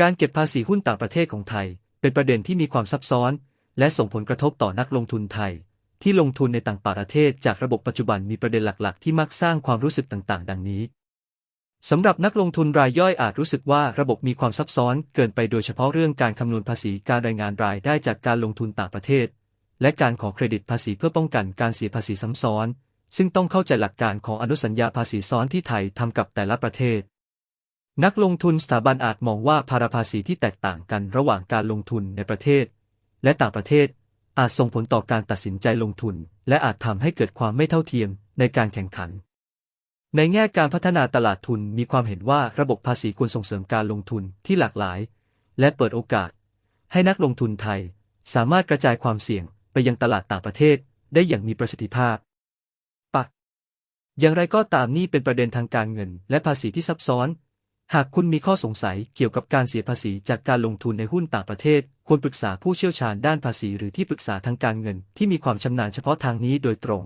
การเก็บภาษีหุ้นต่างประเทศของไทย เป็นประเด็นที่มีความซับซ้อน และส่งผลกระทบต่อนักลงทุนไทย ที่ลงทุนในต่างประเทศจากระบบปัจจุบันมีประเด็นหลักๆ ที่มักสร้างความรู้สึกต่างๆ ดังนี้สำหรับนักลงทุนรายย่อยอาจรู้สึกว่าระบบมีความซับซ้อนเกินไปโดยเฉพาะเรื่องการคำนวณภาษีการรายงานรายได้จากการลงทุนต่างประเทศ และการขอเครดิตภาษีเพื่อป้องกันการเสียภาษีซ้ำซ้อน ซึ่งต้องเข้าใจหลักการของอนุสัญญาภาษีซ้อนที่ไทยทำกับแต่ละประเทศ นักลงทุนสถาบันอาจมองว่าภาระภาษีที่แตกต่างกันระหว่างการลงทุนในประเทศ และต่างประเทศ อาจส่งผลต่อการตัดสินใจลงทุน และอาจทำให้เกิดความไม่เท่าเทียมในการแข่งขัน ในแง่การพัฒนาตลาดทุนมีความเห็นว่าระบบภาษีควรส่งเสริมการลงทุนที่หลากหลาย และเปิดโอกาส ให้นักลงทุนไทย สามารถกระจายความเสี่ยงไปยังตลาดต่างประเทศได้อย่างมีประสิทธิภาพปักอย่างไรก็ตามนี่เป็นประเด็นทางการเงิน และภาษีที่ซับซ้อน หากคุณมีข้อสงสัยเกี่ยวกับการเสียภาษีจากการลงทุนในหุ้นต่างประเทศ ควรปรึกษาผู้เชี่ยวชาญด้านภาษีหรือที่ปรึกษาทางการเงินที่มีความชำนาญเฉพาะทางนี้โดยตรง